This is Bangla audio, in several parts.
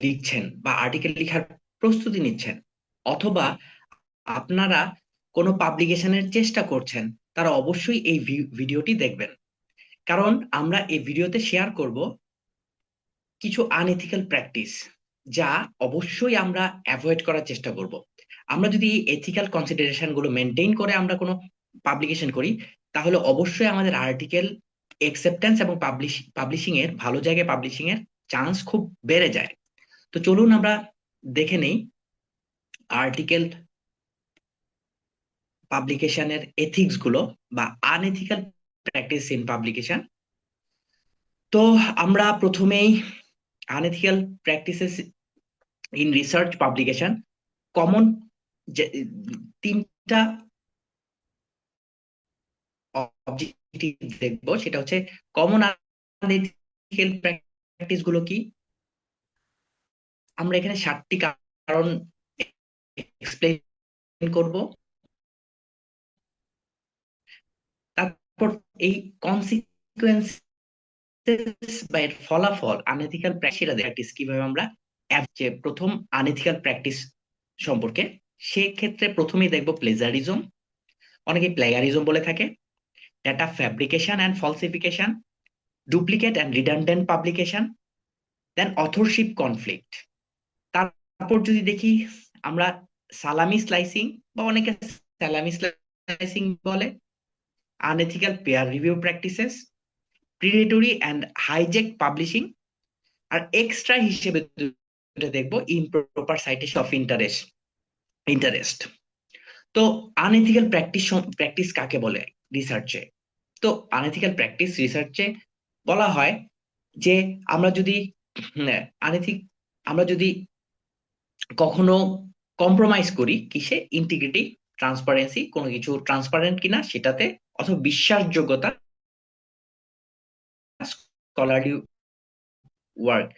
লিখছেন বা আর্টিকেল লেখার প্রস্তুতি নিচ্ছেন অথবা আপনারা কোনো পাবলিকেশনের চেষ্টা করছেন, তারা অবশ্যই এই ভিডিওটি দেখবেন। কারণ আমরা এই ভিডিওতে শেয়ার করব কিছু আনএথিক্যাল প্র্যাকটিস যা অবশ্যই আমরা অ্যাভয়েড করার চেষ্টা করব। আমরা যদি এথিক্যাল কনসিডারেশনগুলো মেনটেন করে আমরা কোনো পাবলিকেশন করি, তাহলে অবশ্যই আমাদের আর্টিকেল অ্যাকসেপ্টেন্স এবং পাবলিশ পাবলিশিং এর ভালো জায়গায় পাবলিশিং এর চান্স খুব বেড়ে যায়। তো চলুন আমরা দেখে নেই আর্টিকেল পাবলিকেশনের এথিক্সগুলো বা আনএথিক্যাল প্র্যাকটিস ইন পাবলিকেশন তো আমরা প্রথমেই unethical practices in research publication common তিনটা অবজেক্টিভ দেখব, সেটা হচ্ছে কমন আনএথিক্যাল প্র্যাকটিসগুলো কি? আমরা এখানে সাতটি কারণ এক্সপ্লেন করব। তারপর এই কনসিকুয়েন্স বা এর ফলাফল আনএথিক্যাল প্র্যাকটিস কীভাবে আমরা যে প্রথম আনএথিক্যাল প্র্যাকটিস সম্পর্কে, সেক্ষেত্রে প্রথমেই দেখব প্লেজারিজম অনেকে প্লেগারিজম বলে থাকে। Data fabrication and falsification duplicate and redundant publication then authorship conflict তারপর যদি দেখি আমরা সালামি স্লাইসিং বা অনেকে সালামি স্লাইসিং বলে unethical peer review practices predatory and hijack publishing R extra হিসেবে দেখব improper citation of interest interest তো আনএথিক্যাল প্র্যাকটিস প্র্যাকটিস কাকে বলে রিসার্চে তো আনএথিক্যাল প্র্যাকটিস রিসার্চে বলা হয় যে আমরা যদি আনএথিক আমরা যদি কখনো কম্প্রোমাইজ করি কিসে? ইন্টিগ্রিটি ট্রান্সপারেন্সি কোনো কিছু ট্রান্সপারেন্ট কিনা সেটাতে অথবা বিশ্বাসযোগ্যতা স্কলারলি ওয়ার্ক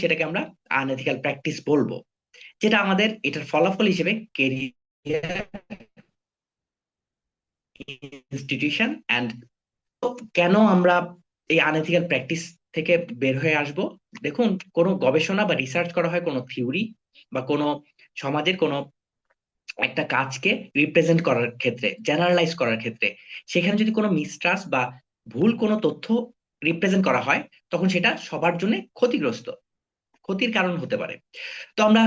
সেটাকে আমরা আনএথিক্যাল প্র্যাকটিস বলব। যেটা আমাদের এটার ফলাফল হিসেবে কেরিয়ার ইনস্টিটিউশন অ্যান্ড কেন আমরা এই আনএথিক্যাল প্র্যাকটিস থেকে বের হয়ে আসব? দেখুন, কোনো গবেষণা বা রিসার্চ করা হয়, কোনো থিওরি বা কোনো সমাজের কোনো একটা কাজকে রিপ্রেজেন্ট করার ক্ষেত্রে জেনারেলাইজ করার ক্ষেত্রে, সেখানে যদি কোনো মিসট্রাস্ট বা ভুল কোনো তথ্য রিপ্রেজেন্ট করা হয়, তখন সেটা সবার জন্য ক্ষতিগ্রস্ত। ক্ষতির কারণ হতে পারে। তো আমরা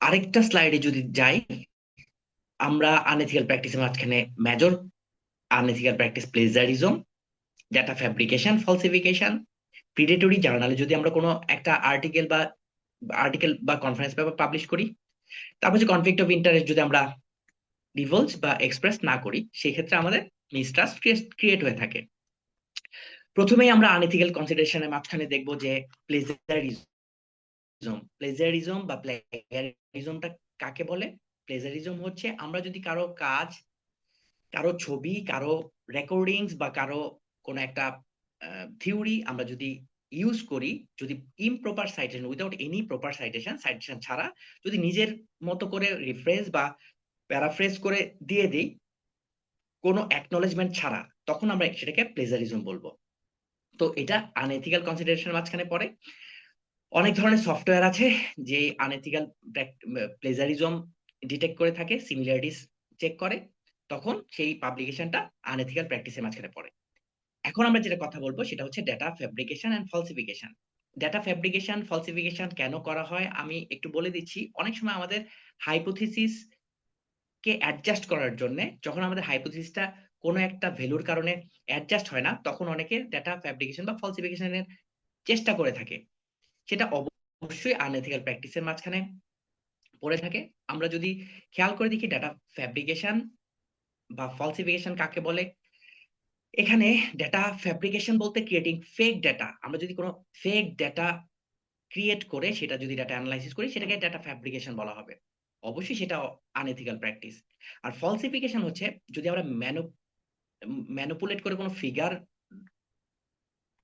আরেকটা স্লাইডে যদি যাই, আমরা আনএথিক্যাল প্র্যাকটিসের মাঝখানে major unethical practice plagiarism data fabrication falsification predatory জার্নালে যদি আমরা কোনো একটা আর্টিকেল বা আর্টিকেল বা কনফারেন্স পেপার পাবলিশ করি। তারপর যে কনফ্লিক্ট অফ ইন্টারেস্ট যদি আমরা ডিভোলস বা এক্সপ্রেস না করি, সেক্ষেত্রে আমাদের মিসট্রাস্ট ক্রিয়েট হয়ে থাকে। প্রথমেই আমরা আনএথিক্যাল কনসিডারেশনের মাঝখানে দেখব যে প্লেজারিজম প্লেজারিজম বা প্লেজারিজমটা কাকে বলে? প্লেজারিজম হচ্ছে আমরা যদি কারও কাজ, কারও ছবি, কারও রেকর্ডিংস বা কারও কোনো একটা থিওরি আমরা যদি ইউজ করি যদি improper citation without any proper citation citation ছাড়া যদি নিজের মতো করে রিফ্রেশ বা প্যারাফ্রেজ করে দিয়ে দিই, কোনো অ্যাকনোলেজমেন্ট ছাড়া, তখন আমরা সেটাকে প্লেজারিজম বলব। তো এটা আনএথিক্যাল কনসিডারেশনের মাঝখানে পড়ে। অনেক ধরনের সফটওয়্যার আছে যে আনএথিক্যাল প্লেজারিজম ডিটেক্ট করে থাকে সিমিলারিটিস চেক করে, তখন সেই পাবলিকেশনটা আনএথিক্যাল প্র্যাকটিসের মাঝখানে পড়ে। এখন আমরা যেটা কথা বলব সেটা হচ্ছে data fabrication and falsification data fabrication falsification কেন করা হয়? আমি একটু বলে দিচ্ছি, অনেক সময় আমাদের হাইপোথিসিস কে অ্যাডজাস্ট করার জন্য যখন আমাদের হাইপোথিসিসটা কোনো একটা ভ্যালুর কারণে অ্যাডজাস্ট হয় না, তখন অনেকে ডেটা ফ্যাব্রিকেশন বা ফলসিফিকেশনের চেষ্টা করে থাকে। সেটা অবশ্যই আনএথিক্যাল প্র্যাকটিসের মাঝখানে পড়ে থাকে। আমরা যদি খেয়াল করে দেখি ডেটা ফ্যাব্রিকেশন বা ফলসিফিকেশন কাকে বলে এখানে ডেটা ফ্যাব্রিকেশন বলতে ক্রিয়েটিং ফেক ডেটা আমরা যদি কোনো ফেক ডেটা ক্রিয়েট করে সেটা যদি ডেটা অ্যানালাইসিস করি, সেটাকে ডেটা ফ্যাব্রিকেশন বলা হবে। অবশ্যই সেটা আনএথিক্যাল প্র্যাকটিস আর ফলসিফিকেশন হচ্ছে, যদি আমরা ম্যানো ম্যানুপুলেট করে কোনো ফিগার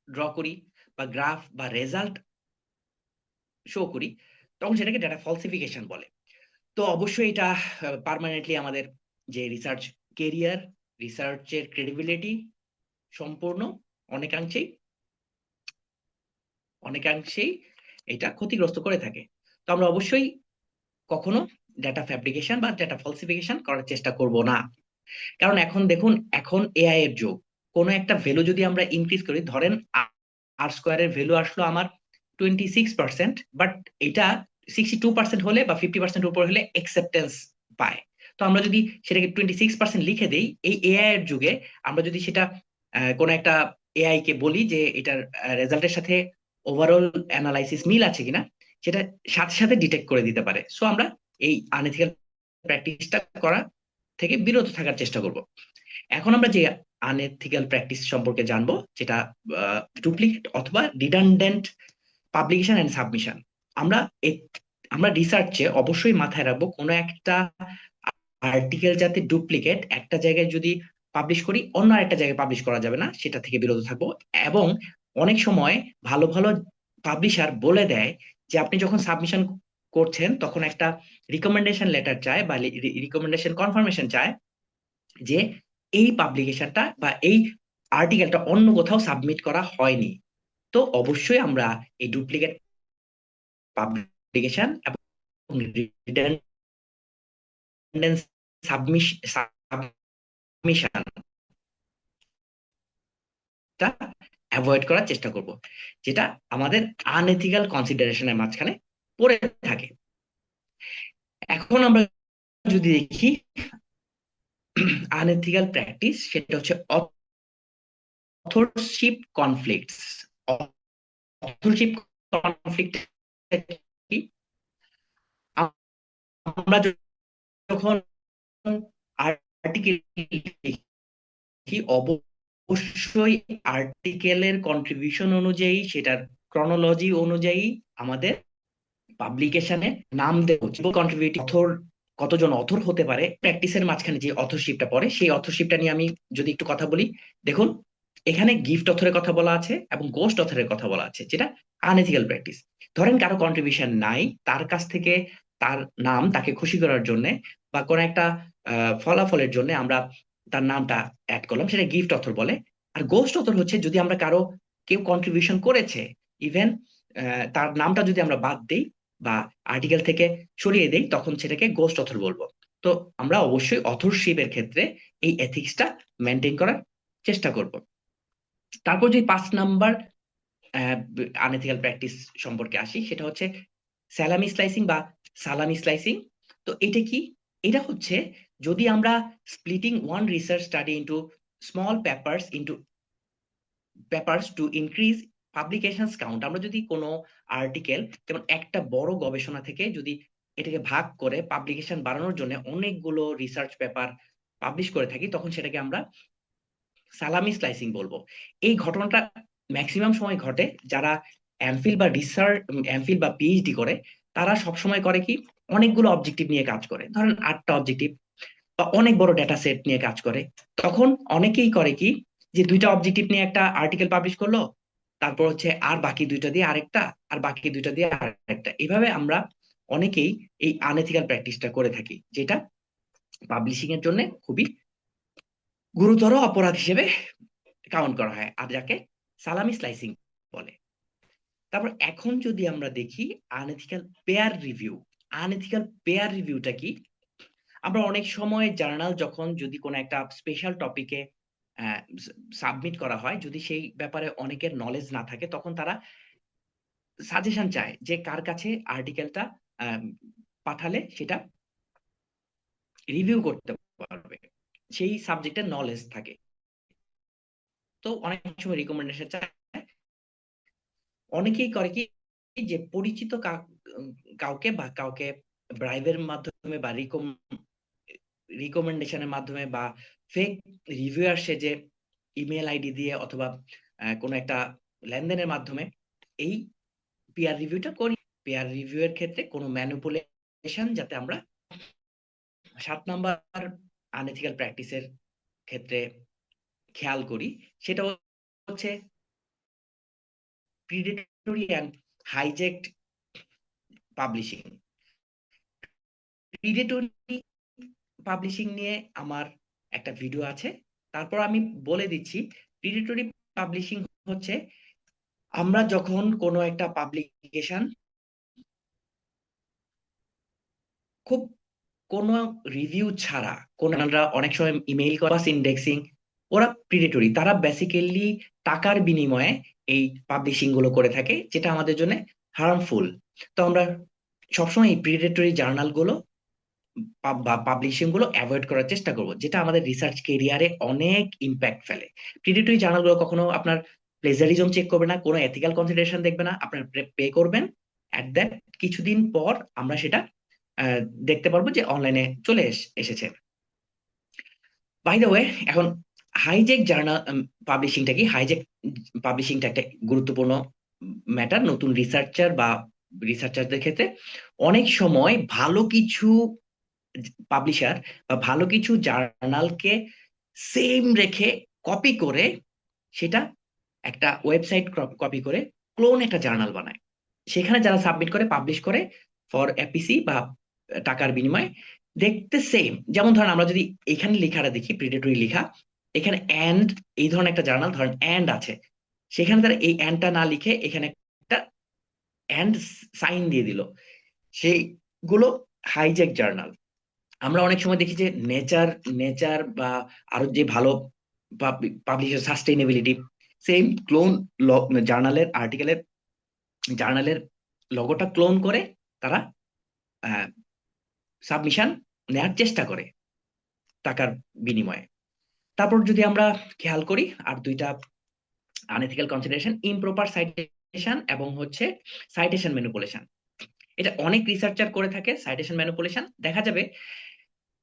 ড্র করি বা গ্রাফ বা রেজাল্ট শো করি, তখন সেটাকে ডেটা ফলসিফিকেশন বলে। তো অবশ্যই এটা পারমানেন্টলি আমাদের যে রিসার্চ কেরিয়ার রিসার্চের ক্রেডিবিলিটি সম্পূর্ণ, অনেকাংশেই অনেকাংশেই এটা ক্ষতিগ্রস্ত করে থাকে। তো আমরা অবশ্যই কখনো ডেটা ফ্যাব্রিকেশন বা ডেটা ফলসিফিকেশন করার চেষ্টা করব না। কারণ এখন দেখুন, এখন এআই এর যুগ। কোনো একটা ভ্যালু যদি আমরা ইনক্রিজ করি, ধরেন আর স্কোয়ারের ভ্যালু আসলো আমার টোয়েন্টি সিক্স পার্সেন্ট বাট এটা সিক্সটি টু পার্সেন্ট হলে বা ফিফটি পার্সেন্ট উপর হলে অ্যাকসেপ্টেন্স পায়। তো আমরা যদি সেটাকে টোয়েন্টি সিক্স পার্সেন্ট লিখে দেই, এই এআই এর যুগে আমরা যদি সেটা কোনো একটা এআই কে বলি যে এটার রেজাল্টের সাথে ওভারঅল অ্যানালাইসিস মিল আছে কিনা, সেটা সাথে সাথে ডিটেক্ট করে দিতে পারে। সো আমরা এই আনএথিক্যাল প্র্যাকটিসটা করা থেকে বিরত থাকার চেষ্টা করব। এখন আমরা যে আনএথিক্যাল প্র্যাকটিস সম্পর্কে জানব, যেটা ডুপ্লিকেট অথবা রিডান্ডেন্ট পাবলিকেশন এন্ড সাবমিশন আমরা আমরা রিসার্চে অবশ্যই মাথায় রাখব কোনো একটা আর্টিকেল যাতে ডুপ্লিকেট একটা জায়গায় যদি পাবলিশ করি, অন্য একটা জায়গায় পাবলিশ করা যাবে না, সেটা থেকে বিরত থাকব। এবং অনেক সময় ভালো ভালো পাবলিশার বলে দেয় যে, আপনি যখন সাবমিশন করছেন, তখন একটা রিকমেন্ডেশন লেটার চায় বা রিকমেন্ডেশন কনফার্মেশন চায় যে, এই পাবলিকেশনটা বা এই আর্টিকেলটা অন্য কোথাও সাবমিট করা হয়নি। তো অবশ্যই আমরা এই ডুপ্লিকেট পাবলিকেশন এবং সাবমিশন অ্যাভয়েড করার চেষ্টা করব, যেটা আমাদের আনএথিক্যাল কনসিডারেশনের মাঝখানে পড়ে থাকে। এখন আমরা যদি দেখি আনএথিক্যাল প্র্যাকটিস সেটা হচ্ছে অথরশিপ কনফ্লিক্টস অথরশিপ কনফ্লিক্ট আমরা যখন আর্টিকেল লিখি অবশ্যই আর্টিকেলের কন্ট্রিবিউশন অনুযায়ী, সেটার ক্রনোলজি অনুযায়ী আমাদের পাবলিকেশনে নাম দেবো। কন্ট্রিবিউটিভ অথর কতজন অথর হতে পারে প্র্যাকটিসের মাঝখানে যে অথরশিপটা পড়ে, সেই অথরশিপটা নিয়ে আমি যদি একটু কথা বলি, দেখুন, এখানে গিফট অথরের কথা বলা আছে এবং গোস্ট অথরের কথা বলা আছে, যেটা আনএথিক্যাল প্র্যাকটিস ধরেন কারও কন্ট্রিবিউশন নাই, তার কাছ থেকে তার নাম তাকে খুশি করার জন্য বা কোন একটা ফলাফলের জন্য আমরা তার নামটা অ্যাড করলাম, সেটা গিফট অথর বলে। আর গোস্ট অথর হচ্ছে যদি আমরা কারও, কেউ কন্ট্রিবিউশন করেছে ইভেন তার নামটা যদি আমরা বাদ দিই বা আর্টিকেল থেকে সরিয়ে দেই, তখন সেটাকে গোস্ট অথর বলব। তো আমরা অবশ্যই অথরশিপের ক্ষেত্রে এই এথিক্সটা মেনটেন করার চেষ্টা করব। তারপর যে পাঁচ নাম্বার আনএথিক্যাল প্র্যাকটিস সম্পর্কে আসি, সেটা হচ্ছে স্যালামি স্লাইসিং বা সালামি স্লাইসিং তো এটা কি? এটা হচ্ছে যদি আমরা splitting one research study into small papers into papers to increase publications count আমরা যদি কোনো আর্টিকেল যেমন একটা বড় গবেষণা থেকে যদি এটাকে ভাগ করে পাবলিকেশন বাড়ানোর জন্য অনেকগুলো রিসার্চ পেপার পাবলিশ করে থাকি, তখন সেটাকে আমরা সালামি স্লাইসিং বলব। এই ঘটনাটা ম্যাক্সিমাম সময় ঘটে যারা এমফিল বা রিসার্চ এমফিল বা পিএইচডি করে, তারা সবসময় করে কি, অনেকগুলো অবজেক্টিভ নিয়ে কাজ করে। ধরেন আটটা অবজেক্টিভ বা অনেক বড় ডেটা সেট নিয়ে কাজ করে। তখন অনেকেই করে কি, যে দুইটা অবজেক্টিভ নিয়ে একটা আর্টিকেল পাবলিশ করল, তারপর হচ্ছে আর বাকি দুইটা দিয়ে আরেকটা, আর বাকি দুইটা দিয়ে আরেকটা। এভাবে আমরা অনেকেই এই আনএথিক্যাল প্র্যাকটিসটা করে থাকি, যেটা পাবলিশিং এর জন্য খুবই গুরুতর অপরাধ হিসেবে কাউন্ট করা হয়, আর যাকে সালামি স্লাইসিং বলে। তারপর এখন যদি আমরা দেখি unethical peer review unethical peer রিভিউটা কি আমরা অনেক সময় জার্নাল যখন যদি কোনো একটা স্পেশাল টপিকে সাবমিট করা হয়, যদি সেই ব্যাপারে অনেকের নলেজ না থাকে, তখন তারা সাজেশন চায় যে কার কাছে আর্টিকেলটা পাঠালে সেটা রিভিউ করতে পারবে। সেই সাবজেক্টের নলেজ থাকে। তো অনেক সময় রিকমেন্ডেশন চায়। অনেকেই করে কি, যে পরিচিত কাউকে বা কাউকে ব্রাইবের মাধ্যমে বা রিকমেন্ডেশনের মাধ্যমে বা ফেক রিভিউয়ার যে ইমেল আইডি দিয়ে অথবা কোনো একটা লেনদেনের মাধ্যমে এই পিয়ার রিভিউটা করি। পিয়ার রিভিউ এর ক্ষেত্রে কোনো ম্যানুপুলেশন যাতে আমরা সাত নাম্বার আনএথিক্যাল প্র্যাকটিসের ক্ষেত্রে খেয়াল করি। সেটা হচ্ছে predatory and hijacked publishing predatory publishing নিয়ে আমার একটা ভিডিও আছে। তারপর আমি বলে দিচ্ছি প্রিডেটরি পাবলিশিং হচ্ছে, আমরা যখন কোনো একটা পাবলিকেশন খুব কোনো রিভিউ ছাড়া, কোন অনেক সময় ইমেইল বা ইন্ডেক্সিং ওরা প্রিডেটরি তারা বেসিক্যালি টাকার বিনিময়ে এই পাবলিশিংগুলো করে থাকে, যেটা আমাদের জন্য হার্মফুল তো আমরা সবসময় এই প্রিডেটরি জার্নালগুলো বা পাবলিশিংগুলো অ্যাভয়েড করার চেষ্টা করব, যেটা আমাদের রিসার্চ কেরিয়ারে অনেক ইম্প্যাক্ট ফেলে। প্রিডেটরি জার্নালগুলো কখনো আপনার প্লেজারিজম চেক করবে না, কোনো এথিক্যাল কনসিডারেশন দেখবে না, আপনার পে করবেন অ্যাট দ্যাট কিছুদিন পর আমরা সেটা দেখতে পারব যে অনলাইনে চলে এসেছে। বাই দ্য ওয়ে এখন হাইজেক জার্নাল পাবলিশিংটা কি? হাইজেক পাবলিশিংটা একটা গুরুত্বপূর্ণ ম্যাটার নতুন রিসার্চার বা রিসার্চারদের ক্ষেত্রে। অনেক সময় ভালো কিছু পাবলিশার বা ভালো কিছু জার্নালকে সেম রেখে কপি করে সেটা একটা ওয়েবসাইট কপি করে ক্লোন একটা জার্নাল বানায়। সেখানে যারা সাবমিট করে পাবলিশ করে ফর এপিসি বা টাকার বিনিময়ে দেখতে সেম যেমন ধরেন আমরা যদি এখানে লেখাটা দেখি প্রিডেটরি লেখা, এখানে অ্যান্ড এই ধরনের একটা জার্নাল ধরেন অ্যান্ড আছে। সেখানে তারা এই অ্যান্ডটা না লিখে এখানে একটা অ্যান্ড সাইন দিয়ে দিল। সেইগুলো হাইজেক জার্নাল আমরা অনেক সময় দেখি যে নেচার নেচার বা আরও যে ভালো পাবলিশার সাস্টেইনেবিলিটি সেম ক্লোন জার্নালের আর্টিকেলের জার্নালের লগোটা ক্লোন করে তারা সাবমিশন নেওয়ার চেষ্টা করে টাকার বিনিময়ে। তারপর যদি আমরা খেয়াল করি, আর দুইটা আনএথিক্যাল কনসিডারেশন ইমপ্রপার সাইটেশন এবং হচ্ছে সাইটেশন ম্যানিপুলেশন এটা অনেক রিসার্চার করে থাকে সাইটেশন ম্যানিপুলেশন দেখা যাবে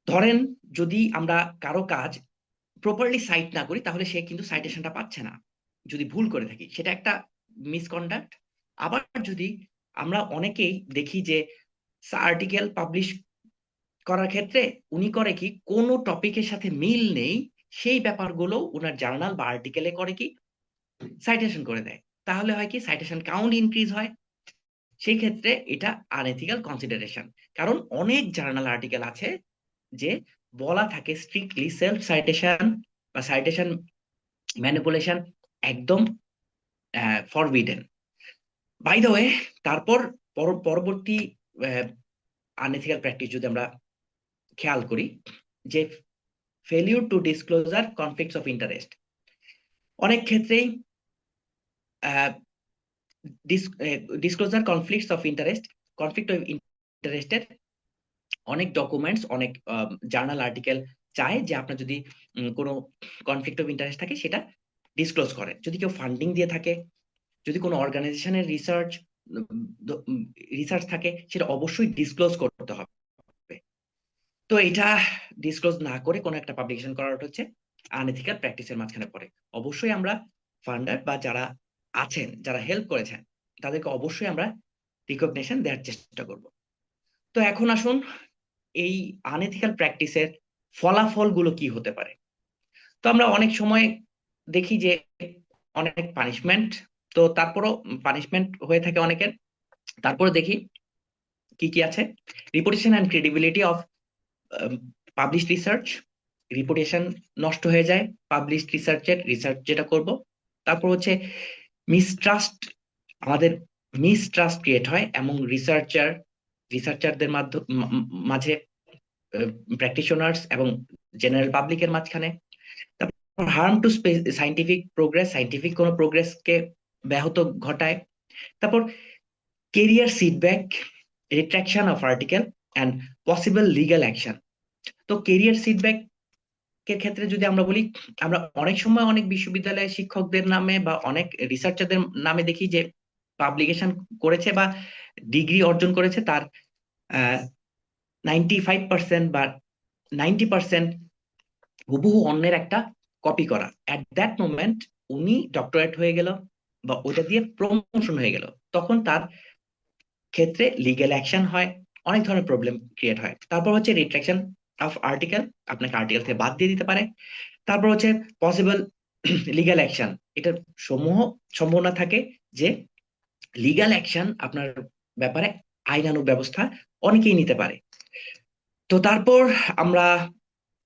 ধরেন যদি আমরা কারও কাজ প্রপারলি সাইট না করি, তাহলে সে কিন্তু সাইটেশনটা পাচ্ছে না। যদি ভুল করে থাকি, সেটা একটা মিসকন্ডাক্ট আবার যদি আমরা অনেকেই দেখি যে আর্টিকেল পাবলিশ করার ক্ষেত্রে উনি করে কি, কোনো টপিকের সাথে মিল নেই, সেই ব্যাপারগুলো উনার জার্নাল বা আর্টিকেলে করে কি সাইটেশন করে দেয়। তাহলে হয় কি সাইটেশন কাউন্ট ইনক্রিজ হয়। সেই ক্ষেত্রে এটা আনএথিক্যাল কনসিডারেশন কারণ অনেক জার্নাল আর্টিকেল আছে যে বলা থাকে স্ট্রিক্টলি সেলফ সাইটেশন বা সাইটেশন ম্যানিপুলেশন একদম ফরবিডেন বাই দ্য ওয়ে তারপর পরবর্তী আনএথিক্যাল প্র্যাকটিস যদি আমরা খেয়াল করি, যে failure to disclosure conflicts of interest অনেক ক্ষেত্রেই disclosure conflicts of interest conflict of ইন্টারেস্টের অনেক ডকুমেন্টস অনেক জার্নাল আর্টিকেল চায় যে আপনার যদি কোনো কনফ্লিক্ট অফ ইন্টারেস্ট থাকে সেটা ডিসক্লোজ করে। যদি কেউ ফান্ডিং দিয়ে থাকে, যদি কোনো অর্গানাইজেশনের রিসার্চ রিসার্চ থাকে, সেটা অবশ্যই ডিসক্লোজ করতে হবে। তো এটা ডিসক্লোজ না করে কোনো একটা পাবলিকেশন করাটা হচ্ছে আনএথিক্যাল প্র্যাকটিসের মাঝখানে পড়ে। অবশ্যই আমরা ফান্ডার বা যারা আছেন, যারা হেল্প করেছেন, তাদেরকে অবশ্যই আমরা রিকগনিশন দেওয়ার চেষ্টা করব। তো এখন আসুন এই আনএথিক্যাল প্র্যাকটিসের ফলাফলগুলো কি হতে পারে? তো আমরা অনেক সময় দেখি যে অনেক পানিশমেন্ট তো তারপরও পানিশমেন্ট হয়ে থাকে অনেকের। তারপরে দেখি কি কি আছে। Reputation and credibility of publish research reputation নষ্ট হয়ে যায় পাবলিশ রিসার্চের রিসার্চ যেটা করব। তারপর হচ্ছে মিসট্রাস্ট আমাদের মিসট্রাস্ট ক্রিয়েট হয়, এবং রিসার্চার রিসার্চারদের মাধ্যমে মাঝে প্র্যাকটিশনার্স এবং জেনারেল পাবলিকের মাঝখানে। তারপর harm to scientific progress scientific কোনো প্রোগ্রেসকে ব্যাহত ঘটায়। তারপর career setback retraction of article and possible legal action তো কেরিয়ার সিটব্যাক এর ক্ষেত্রে যদি আমরা বলি, আমরা অনেক সময় অনেক বিশ্ববিদ্যালয়ের শিক্ষকদের নামে বা অনেক রিসার্চারদের নামে দেখি যে পাবলিকেশন করেছে বা ডিগ্রি অর্জন করেছে, তার নাইনটি ফাইভ পার্সেন্ট বা নাইনটি পার্সেন্ট হুবহু অন্যের একটা কপি করা। অ্যাট দ্যাট মোমেন্ট উনি ডক্টরেট হয়ে গেল বা ওটা দিয়ে প্রমোশন হয়ে গেল। তখন তার ক্ষেত্রে লিগেল অ্যাকশন হয়, অনেক ধরনের প্রবলেম ক্রিয়েট হয়। তারপর হচ্ছে রিট্রাকশন অফ আর্টিকেল আপনাকে আর্টিকেল থেকে বাদ দিয়ে দিতে পারে। তারপর হচ্ছে পসিবল লিগাল অ্যাকশন এটার সমূহ, সম্ভাবনা থাকে যে লিগাল অ্যাকশন আপনার ব্যাপারে আইনানুক ব্যবস্থা অনেকেই নিতে পারে। তো তারপর আমরা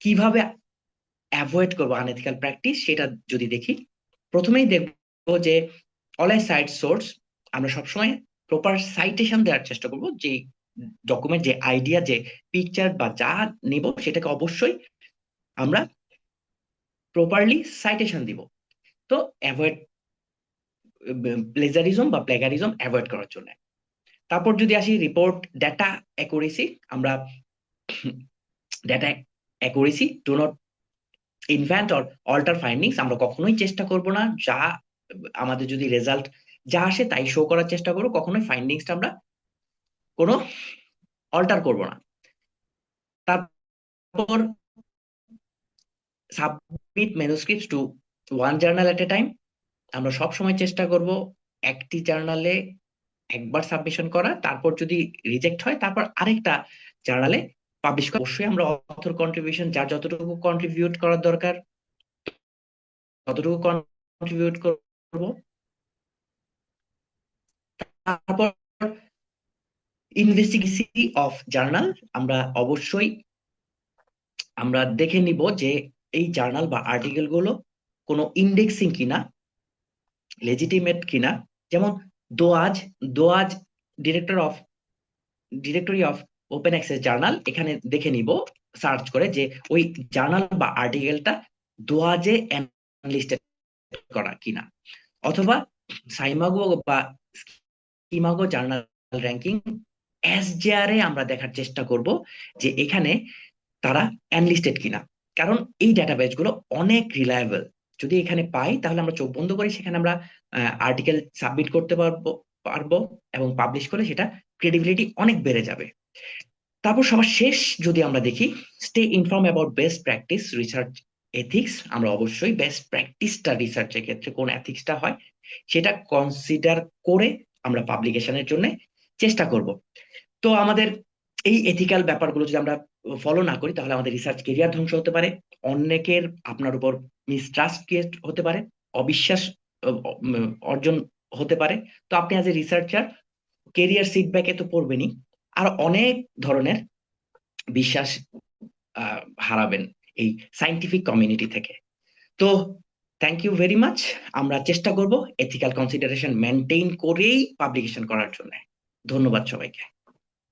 কীভাবে অ্যাভয়েড করব আনএথিক্যাল প্র্যাকটিস সেটা যদি দেখি, প্রথমেই দেখব যে অল সাইট সোর্স আমরা সবসময় প্রপার সাইটেশন দেওয়ার চেষ্টা করব, যে ডকুমেন্ট যে আইডিয়া যে পিকচার বা যা নেব সেটাকে অবশ্যই আমরা প্রপারলি সাইটেশন দিব। তো অ্যাভয়েড প্লেজারিজম বা প্লেগারিজম অ্যাভয়েড করার জন্য। তারপর যদি আসি রিপোর্ট ডেটা অ্যাকুরেসি আমরা data accuracy do not invent or alter findings আমরা কখনোই চেষ্টা করব না, যা আমাদের যদি রেজাল্ট যা আসে তাই শো করার চেষ্টা করব, কখনোই ফাইন্ডিংসটা আমরা কোনো অল্টার করব না। তারপর submit manuscripts to one journal at a time আমরা সব সময় চেষ্টা করব একটি জার্নালে একবার সাবমিশন করা, তারপর যদি রিজেক্ট হয়, তারপর আরেকটা জার্নালে পাবলিশ অবশ্যই আমরা অথর কন্ট্রিবিউশন যার যতটুকু কন্ট্রিবিউট করার দরকার, ততটুকু কন্ট্রিবিউট করব। তারপর ইনভেস্টিগেসি অফ জার্নাল আমরা অবশ্যই, আমরা দেখে নিব যে এই জার্নাল বা আর্টিকেলগুলো কোনো ইন্ডেক্সিং কিনা লেজিটিমেট কিনা। যেমন DOAJ DOAJ director of directory of open access journal এখানে দেখে নিব সার্চ করে যে ওই জার্নাল বা আর্টিকেলটা দোয়াজে লিস্টেড করা কিনা। অথবা সাইমাগো বা স্কিমাগো জার্নাল র্যাঙ্কিং এসজেআরে আমরা দেখার চেষ্টা করব যে এখানে তারা অ্যানলিস্টেড কিনা। কারণ এই ডেটাবেসগুলো অনেক রিলায়েবল যদি এখানে পাই, তাহলে আমরা চোখ বন্ধ করি, সেখানে আমরা আর্টিকেল সাবমিট করতে পারব পারব এবং পাবলিশ করে সেটা ক্রেডিবিলিটি অনেক বেড়ে যাবে। তারপর সবার শেষ যদি আমরা দেখি stay inform about best practice research ethics আমরা অবশ্যই বেস্ট প্র্যাকটিসটা রিসার্চের ক্ষেত্রে কোন এথিক্সটা হয়, সেটা কনসিডার করে আমরা পাবলিকেশনের জন্য চেষ্টা করব। তো আমাদের এই এথিক্যাল ব্যাপারগুলো যদি আমরা ফলো না করি, তাহলে আমাদের রিসার্চ কেরিয়ার ধ্বংস হতে পারে অনেকের আপনার উপর মিসট্রাস্ট ক্রিয়েট হতে পারে, অবিশ্বাস অর্জন হতে পারে। তো আপনি অ্যাজ এ রিসার্চার কেরিয়ার সিটব্যাকে তো পড়বেনই। আর অনেক ধরনের বিশ্বাস হারাবেন এই সাইন্টিফিক কমিউনিটি থেকে। তো থ্যাংক ইউ ভেরি মাচ আমরা চেষ্টা করব এথিক্যাল কনসিডারেশন মেনটেন করেই পাবলিকেশন করার জন্য। ধন্যবাদ সবাইকে।